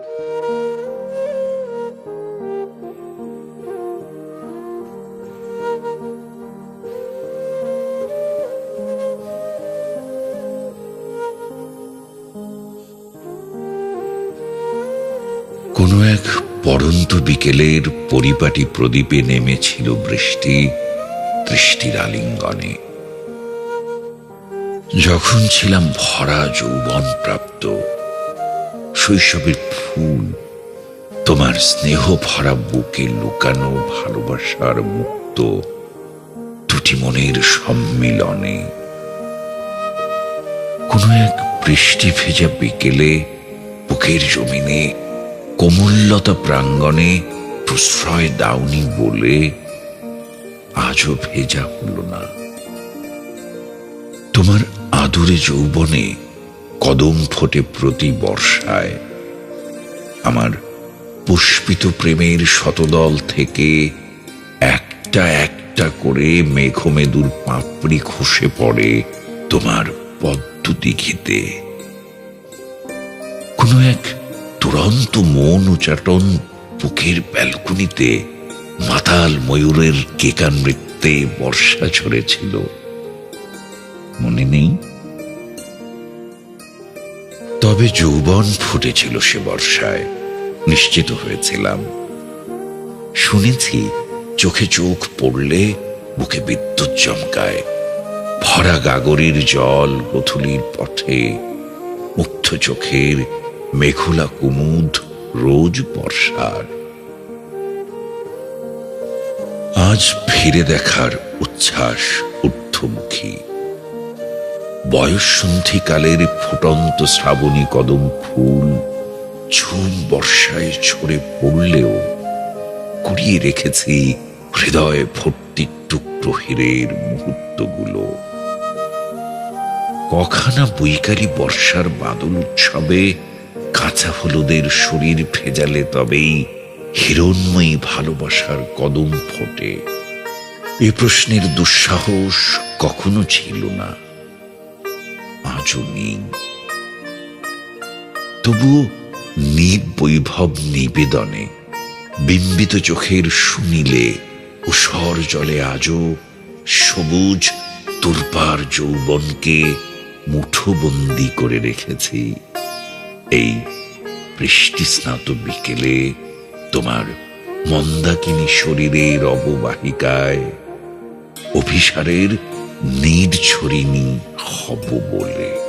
কোনো এক পরন্ত বিকেলের পরিপাটি প্রদীপে নেমেছিল বৃষ্টি দৃষ্টির আলিঙ্গনে। যখন ছিলাম ভরা যৌবন প্রাপ্ত শৈশবের ফুল, তোমার স্নেহ ভরা বুকে লুকানো ভালোবাসার মুক্ত দুটি মনের সম্মিলনে। কোনো এক বৃষ্টি ভেজা বিকেলে বুকের জমিনে কোমললতা প্রাঙ্গণে প্রশ্রয় দাওনি বলে আজও ভেজা হলো না। তোমার আদুরে যৌবনে কদম ফোটে প্রতি বর্ষায় আমার পুষ্পিত প্রেমের শতদল থেকে একটা একটা করে মেঘমেদুর পাপড়ি খসে পড়ে তোমার পদ্ম দিঘিতে কোনো এক দুরন্ত মন উচাটন বুকের ব্যালকনিতে মাতাল ময়ূরের কেকান বর্ষা ঝরেছিল। মনে নেই তবে যৌবন ফুটেছিল সে বর্ষায়। নিশ্চিত হয়েছিলাম। শুনেছি চোখে চোখ পড়লে বুকে বিদ্যুৎ চমকায়। ভরা গাগরের জল গথুলির পথে। মুগ্ধ চোখের মেঘুলা কুমুদ রোজ বর্ষার। আজ ফিরে দেখার উচ্ছ্বাস ঊর্ধ্বমুখী। বয়ঃসন্ধিকালের ফুটন্ত শ্রাবণী কদম ফুল ঝুম বর্ষায় ছড়ে পড়লেও কুড়িয়ে রেখেছি হৃদয়ে ভর্তি টুকরো হীরের মুহূর্তগুলো। কখানা বৈকারী বর্ষার বাদল উৎসবে কাঁচা হলুদের শরীর ভেজালে তবেই হিরণময়ী ভালোবাসার কদম ফোটে। এ প্রশ্নের দুঃসাহস কখনো ছিল না। আজও নেই তবুও নিব বৈভব নিবেদনে বিম্বিত চোখের সুনীলে উসর জলে আজও সবুজ তুরপার যৌবনকে মুঠোবন্দি করে রেখেছি। এই বৃষ্টি স্নাত বিকেলে তোমার মন্দাকিনী শরীরের অববাহিকায় অভিসারের নির্ঝরিণী হব বলে।